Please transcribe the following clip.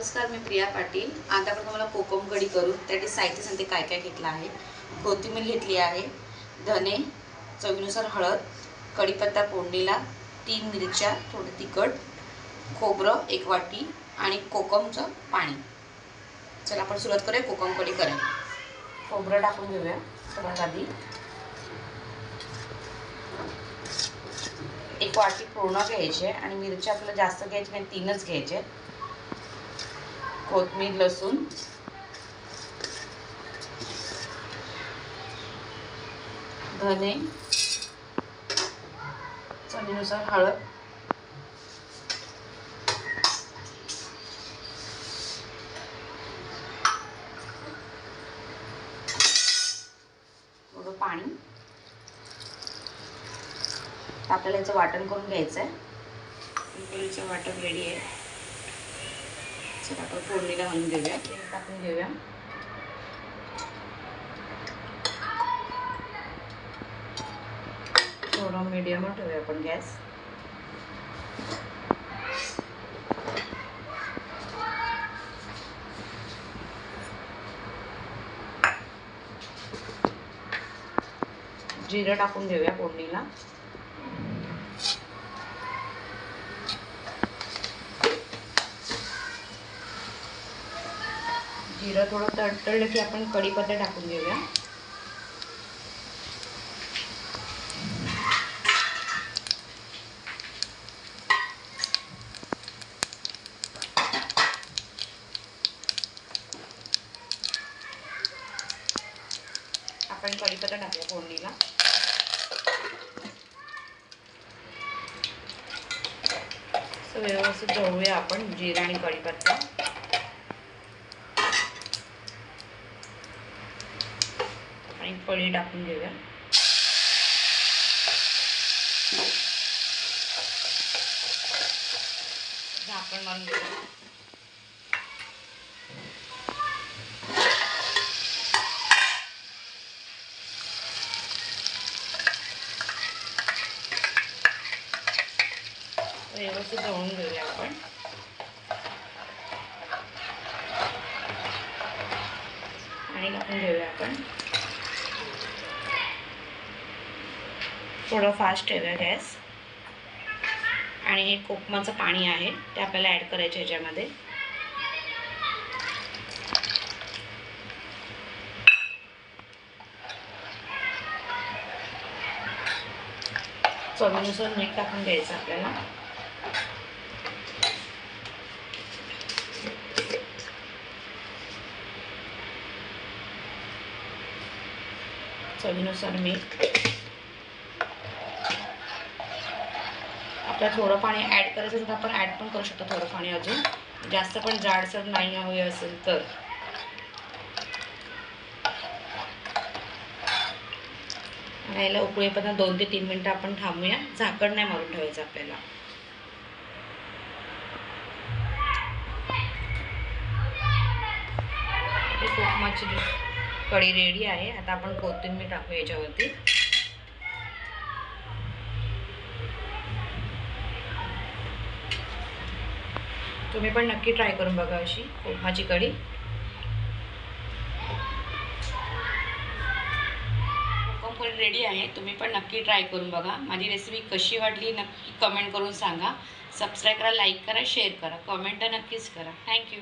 नमस्कार मी प्रिया पाटील. आता आपण तुम्हाला कोकम कढी करू. त्यासाठी साहित्य सांगते काय काय घेतलं आहे. कोथिंबीर घेतली आहे धने चवीनुसार हळद कढीपत्ता फोडणीला तीन मिरच्या थोडं तिखट खोबरं एक वाटी आणि कोकमचं पाणी. चला आपण सुरुवात करूया. कोकम कढी करायला खोबरं टाकून घेऊया सगळ्यात आधी. एक वाटी पूर्ण घ्यायचे आणि मिरच्या आपल्याला जास्त घ्यायची नाही तीनच घ्यायचे. कोथमीर लसूण. धने. चवीनुसार हळद. थोडं पाणी. आपल्याला याचं वाटण करून घ्यायचं आहे वाटण रेडी आहे. चला आपण फोडणी घालून घेऊया. तेल टाकून घेऊया. थोडं मीडियमवर ठेवूया आपण गॅस. जिरं टाकून घेऊया फोडणीला. जिरं थोडं तडतडलं की आपण कढीपत्ता टाकून घेऊया. आपण कढीपत्ता टाकूया फोडणीला. व्यवस्थित ढवळूया आपण जिरा आणि कढीपत्ता आणि टाकून घेऊया. झाकण मारून घेऊया. व्यवस्थित जवळून घेऊया आपण. आणि टाकून घेऊया आपण. थोडं फास्ट ठेवूया गॅस. आणि हे कोकमाचं पाणी आहे ते आपल्याला ॲड करायचं ह्याच्यामध्ये चवीनुसार मीठ टाकून घ्यायचं आपल्याला. चवीनुसार मीठ. आपल्याला थोडं पाणी ॲड करायचं असेल तर आपण ॲड पण करू शकतो थोडं पाणी अजून. जास्त पण जाडसर नाही हवी असेल तर. आणि याला उकळेपर्यंत दोन ते तीन मिनटं आपण थांबूया. झाकण नाही मारून ठेवायचं आपल्याला. कोकमाची कढी रेडी आहे. आता आपण कोथिंबीर टाकू याच्यावरती. तुम्ही पण नक्की ट्राय करून बघा अशी कोकमाची कढी. कोकम रेडी आहे. तुम्ही पण नक्की ट्राय करून बघा. माझी रेसिपी कशी वाटली नक्की कमेंट करून सांगा. सबस्क्राईब करा लाईक करा शेअर करा. कमेंट नक्कीच करा. थँक्यू